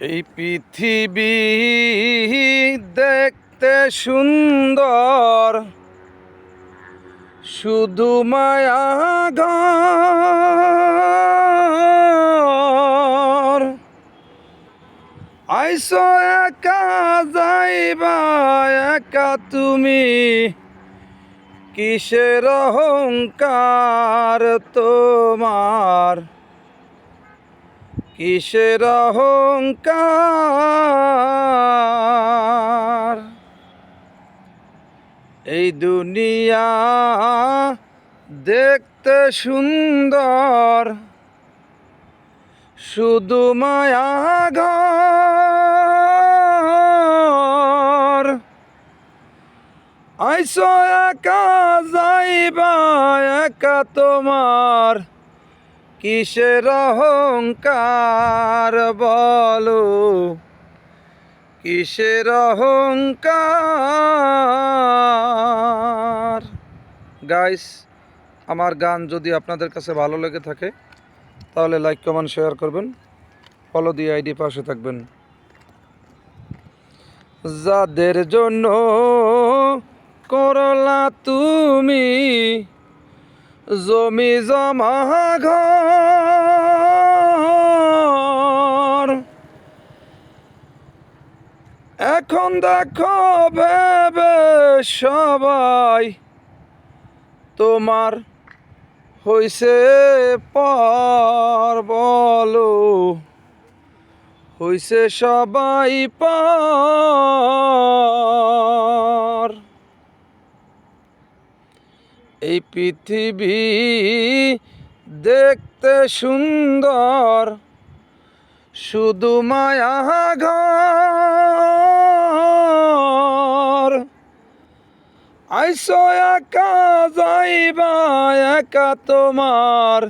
এই পৃথিবী দেখতে সুন্দর। শুধু মায়া আইসো একা যাইবা একা তুমি। কিসের অহংকার তোমার? কিসের অহংকার? এই দুনিয়া দেখতে সুন্দর শুধু মায়া ঘর। আইসো একা যাইবা একা তোমার কিসের অহংকার বলো? কিসের অহংকার? গাইস আমার গান যদি আপনাদের কাছে ভালো লেগে থাকে, তাহলে লাইক কমেন্ট শেয়ার করবেন। ফলো দিয়ে আইডি পাশে থাকবেন। যাদের জন্য করলা তুমি জমি জমা ঘর। এখন দেখো ভেবে সবাই তোমার হইছে পর বলো। হইছে সবাই পর এই পৃথিবী দেখতে সুন্দর, শুধু মায়া ঘর। আইসো একা, যাইবা একা তোমার,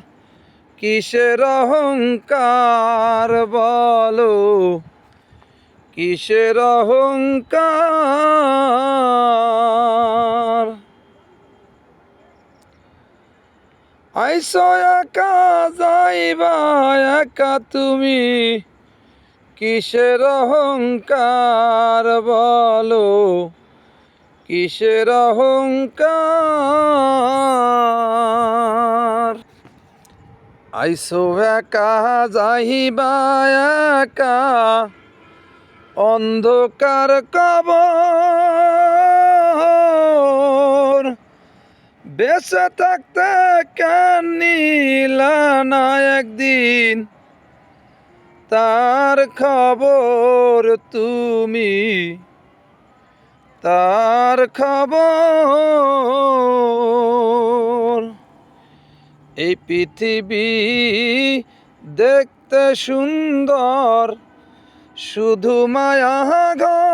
কিসের অহংকার বলো? কিসের অহংকার? আইসো একা, যাইবা একা তুমি। কিসের অহংকার বলো? কিসের অহংকার? আইসো একা, যাইবা একা। অন্ধকার কবর বেঁচে থাকতে কেন নিলা না একদিন? তার খবর তুমি। তার খবর এই পৃথিবী দেখতে সুন্দর, শুধু মায়া ঘর।